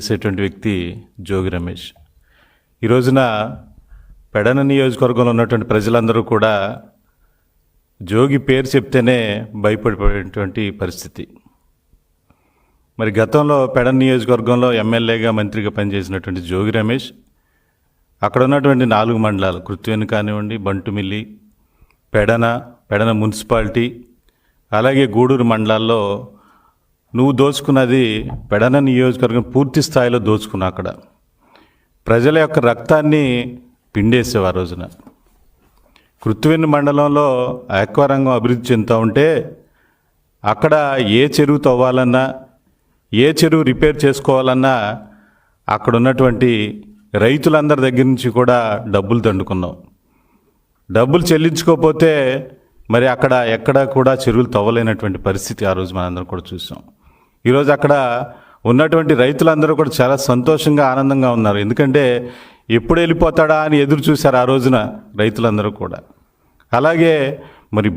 చేసేటువంటి వ్యక్తి జోగి రమేష్. ఈ రోజున పెడన నియోజకవర్గంలో ఉన్నటువంటి ప్రజలందరూ కూడా జోగి పేరు చెప్తేనే భయపడిపోయేటువంటి పరిస్థితి. మరి గతంలో పెడన నియోజకవర్గంలో ఎమ్మెల్యేగా మంత్రిగా పనిచేసినటువంటి జోగి రమేష్ అక్కడ ఉన్నటువంటి నాలుగు మండలాలు కృత్వేని కానివ్వండి బంటుమిల్లి పెడన పెడన మున్సిపాలిటీ అలాగే గూడూరు మండలాల్లో నువ్వు దోచుకున్నది పెడన నియోజకవర్గం పూర్తి స్థాయిలో దోచుకున్నా అక్కడ. ప్రజల యొక్క రక్తాన్ని పిండేసేవు ఆ రోజున. కృత్తివెన్ను మండలంలో ఆక్వారంగం అభివృద్ధి చెందుతూ ఉంటే అక్కడ ఏ చెరువు తవ్వాలన్నా ఏ చెరువు రిపేర్ చేసుకోవాలన్నా అక్కడ ఉన్నటువంటి రైతులందరి దగ్గర నుంచి కూడా డబ్బులు దండుకున్నాం. డబ్బులు చెల్లించుకోకపోతే మరి అక్కడ ఎక్కడ కూడా చెరువులు తవ్వలేనటువంటి పరిస్థితి ఆ రోజు మనందరం కూడా చూసాం. ఈరోజు అక్కడ ఉన్నటువంటి రైతులందరూ కూడా చాలా సంతోషంగా ఆనందంగా ఉన్నారు. ఎందుకంటే ఎప్పుడు వెళ్ళిపోతాడా అని ఎదురు చూశారు ఆ రోజున రైతులందరూ కూడా. అలాగే మరి